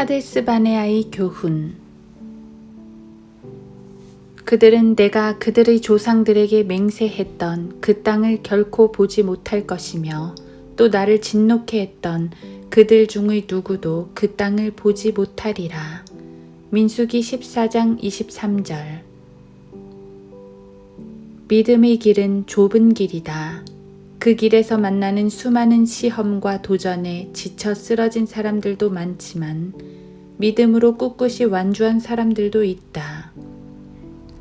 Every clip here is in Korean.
카데스 바네아의 교훈 그들은 내가 그들의 조상들에게 맹세했던 그 땅을 결코 보지 못할 것이며 또 나를 진노케 했던 그들 중의 누구도 그 땅을 보지 못하리라. 민수기 14장 23절 믿음의 길은 좁은 길이다. 그 길에서 만나는 수많은 시험과 도전에 지쳐 쓰러진 사람들도 많지만 믿음으로 꿋꿋이 완주한 사람들도 있다.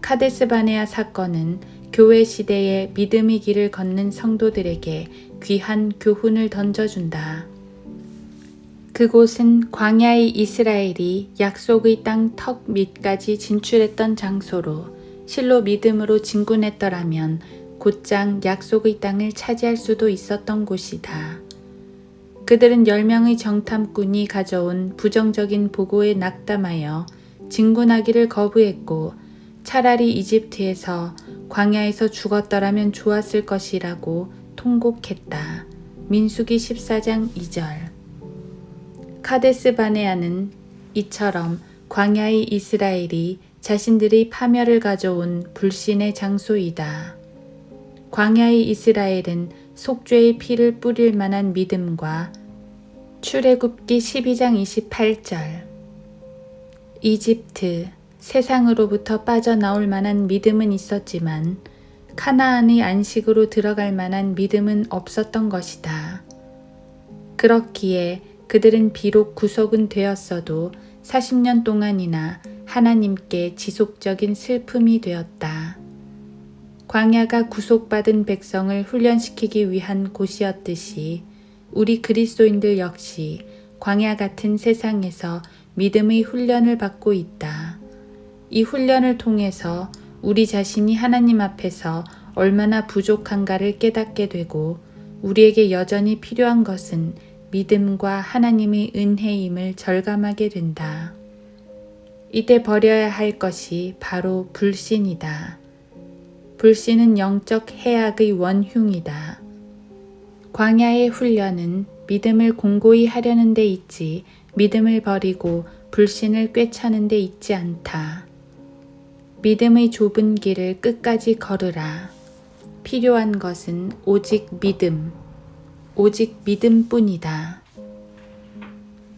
카데스 바네아 사건은 교회 시대에 믿음의 길을 걷는 성도들에게 귀한 교훈을 던져준다. 그곳은 광야의 이스라엘이 약속의 땅 턱 밑까지 진출했던 장소로 실로 믿음으로 진군했더라면 곧장 약속의 땅을 차지할 수도 있었던 곳이다. 그들은 10명의 정탐꾼이 가져온 부정적인 보고에 낙담하여 진군하기를 거부했고 차라리 이집트에서 광야에서 죽었더라면 좋았을 것이라고 통곡했다. 민수기 14장 2절 카데스 바네아는 이처럼 광야의 이스라엘이 자신들의 파멸을 가져온 불신의 장소이다. 광야의 이스라엘은 속죄의 피를 뿌릴 만한 믿음과 출애굽기 12장 28절 이집트 세상으로부터 빠져나올 만한 믿음은 있었지만 카나안의 안식으로 들어갈 만한 믿음은 없었던 것이다. 그렇기에 그들은 비록 구속은 되었어도 40년 동안이나 하나님께 지속적인 슬픔이 되었다. 광야가 구속받은 백성을 훈련시키기 위한 곳이었듯이 우리 그리스도인들 역시 광야 같은 세상에서 믿음의 훈련을 받고 있다. 이 훈련을 통해서 우리 자신이 하나님 앞에서 얼마나 부족한가를 깨닫게 되고 우리에게 여전히 필요한 것은 믿음과 하나님의 은혜임을 절감하게 된다. 이때 버려야 할 것이 바로 불신이다. 불신은 영적 해악의 원흉이다. 광야의 훈련은 믿음을 공고히 하려는 데 있지 믿음을 버리고 불신을 꿰차는 데 있지 않다. 믿음의 좁은 길을 끝까지 걸으라. 필요한 것은 오직 믿음, 오직 믿음뿐이다.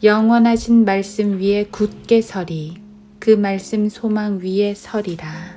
영원하신 말씀 위에 굳게 서리, 그 말씀 소망 위에 서리라.